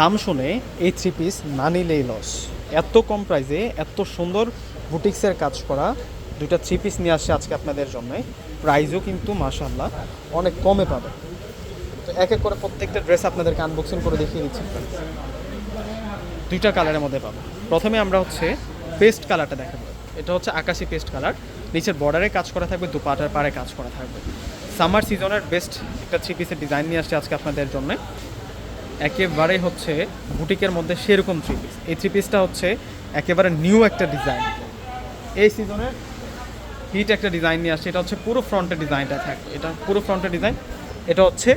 দাম শুনে এই থ্রি পিস না নিলেই লস এত কম প্রাইসে এত সুন্দর বুটিক্সের কাজ করা দুইটা থ্রি পিস নিয়ে আসছে আজকে আপনাদের জন্য। প্রাইসও কিন্তু মাশাল্লাহ অনেক কমে পাবে। তো এক এক করে প্রত্যেকটা ড্রেস আপনাদেরকে আনবক্সিং করে দেখিয়ে দিচ্ছি। দুইটা কালারের মধ্যে পাবো। প্রথমে আমরা হচ্ছে পেস্ট কালারটা দেখাবো। এটা হচ্ছে আকাশি পেস্ট কালার নিচের বর্ডারে কাজ করা থাকবে, দুপাটার পাড়ে কাজ করা থাকবে। সামার সিজনের বেস্ট একটা থ্রি পিসের ডিজাইন নিয়ে আসছে আজকে আপনাদের জন্য। একেবারে হচ্ছে বুটিকের মধ্যে সেরকম থ্রি পিস এই থ্রি পিসটা হচ্ছে একেবারে নিউ একটা ডিজাইন এই সিজনের হিট একটা ডিজাইন নিয়ে আসছে। এটা হচ্ছে পুরো ফ্রন্টের ডিজাইনটা থাকবে। এটা পুরো ফ্রন্টের ডিজাইন এটা হচ্ছে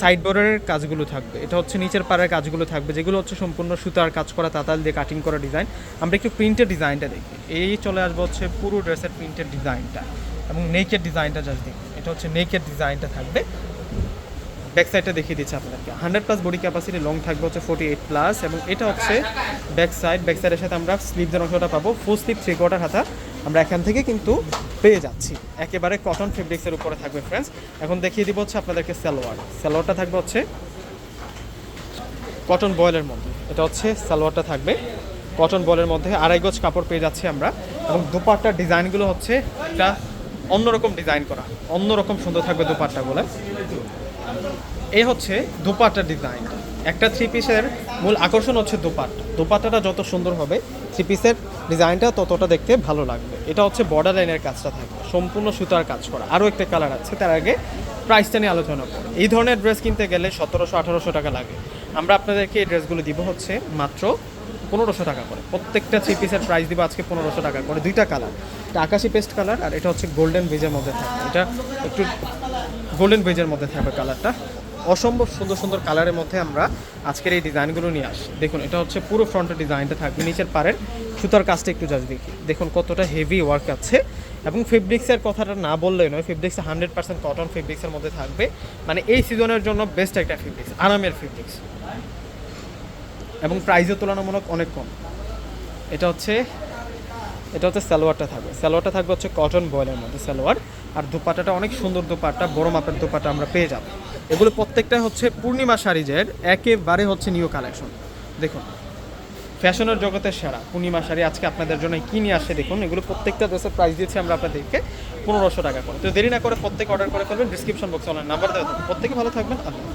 সাইড বর্ডারের কাজগুলো থাকবে। এটা হচ্ছে নিচের পাড়ের কাজগুলো থাকবে। যেগুলো হচ্ছে সম্পূর্ণ সুতার কাজ করা, তাতাল দিয়ে কাটিং করা ডিজাইন আমরা একটু প্রিন্টের ডিজাইনটা দেখি। এই চলে আসব হচ্ছে পুরো ড্রেসের প্রিন্টের ডিজাইনটা এবং নেকের ডিজাইনটা জাস্ট দেখি। এটা হচ্ছে নেকের ডিজাইনটা থাকবে। ব্যাক সাইডটা দেখিয়ে দিচ্ছি আপনাদেরকে। Hundred plus body capacity, long থাকবে হচ্ছে ফোর্টি এইট প্লাস এবং এটা হচ্ছে ব্যাক সাইড ব্যাক সাইডের সাথে আমরা স্লিভদের অংশটা পাবো ফুল স্লিভ থ্রি কোয়ার্টার হাতা। আমরা এখান থেকে কিন্তু পেয়ে যাচ্ছি। একেবারে কটন ফেব্রিক্সের উপরে থাকবে ফ্রেন্ডস এখন দেখিয়ে দিব হচ্ছে আপনাদেরকে সালোয়ার। সালোয়ারটা থাকবে হচ্ছে কটন বয়েলের মধ্যে। এটা হচ্ছে সালোয়ারটা থাকবে কটন বয়েলের মধ্যে। আড়াই গজ কাপড় পেয়ে যাচ্ছি আমরা। এবং দুপাট্টার ডিজাইনগুলো হচ্ছে একটা অন্যরকম ডিজাইন করা। অন্যরকম সুন্দর থাকবে দুপাট্টাগুলো। এই হচ্ছে দুপাট্টার ডিজাইন একটা থ্রি পিসের মূল আকর্ষণ হচ্ছে দুপাট্টা। দুপাট্টাটা যত সুন্দর হবে থ্রি পিসের ডিজাইনটা ততটা দেখতে ভালো লাগবে। এটা হচ্ছে বর্ডার লাইনের কাজটা থাকবে। সম্পূর্ণ সুতার কাজ করা। আরও একটা কালার আছে, তার আগে প্রাইসটা নিয়ে আলোচনা করব। এই ধরনের ড্রেস কিনতে গেলে সতেরোশো, আঠারোশো টাকা লাগে। আমরা আপনাদেরকে এই ড্রেসগুলো দিব হচ্ছে মাত্র পনেরোশো টাকা করে। প্রত্যেকটা থ্রি পিসের প্রাইস দিব আজকে পনেরোশো টাকা করে। দুইটা কালার এটা আকাশি পেস্ট কালার আর এটা হচ্ছে গোল্ডেন বেজের মধ্যে থাকবে এটা একটু গোল্ডেন বেজের মধ্যে থাকবে কালারটা অসম্ভব সুন্দর সুন্দর কালারের মধ্যে আমরা আজকের এই ডিজাইনগুলো নিয়ে আসি দেখুন, এটা হচ্ছে পুরো ফ্রন্টের ডিজাইনটা থাকবে, নিচের পাড়ের। সুতার কাজটা একটু জাস্ট দেখি। দেখুন, কতটা হেভি ওয়ার্ক আছে। এবং ফেব্রিক্সের কথাটা না বললেই নয় ফেব্রিক্স হান্ড্রেড পার্সেন্ট কটন ফেব্রিক্সের মধ্যে থাকবে। মানে এই সিজনের জন্য বেস্ট একটা ফেব্রিক্স আরামের ফেব্রিক্স এবং প্রাইসের তুলনামূলক অনেক কম। এটা হচ্ছে এটা হচ্ছে সালোয়ারটা থাকবে। সালোয়ারটা থাকবে হচ্ছে কটন বয়েলের মধ্যে, সালোয়ার। আর দোপাটাটা অনেক সুন্দর দোপাটা বড় মাপের দোপাটা আমরা পেয়ে যাব। এগুলো প্রত্যেকটা হচ্ছে পূর্ণিমা শাড়িজের একেবারে হচ্ছে নিউ কালেকশন দেখুন, ফ্যাশনের জগতের সেরা, পূর্ণিমা শাড়ি আজকে আপনাদের জন্য কি নিয়ে আসে দেখুন, এগুলো প্রত্যেকটা ড্রেসের প্রাইস দিয়েছি আমরা আপনাদেরকে পনেরোশো টাকা করে। তো দেরি না করে প্রত্যেকে অর্ডার করে ফেলবেন ডিসক্রিপশন বক্সে অনলাইন নাম্বার দেওয়া প্রত্যেকে ভালো থাকবেন, আল্লাহ।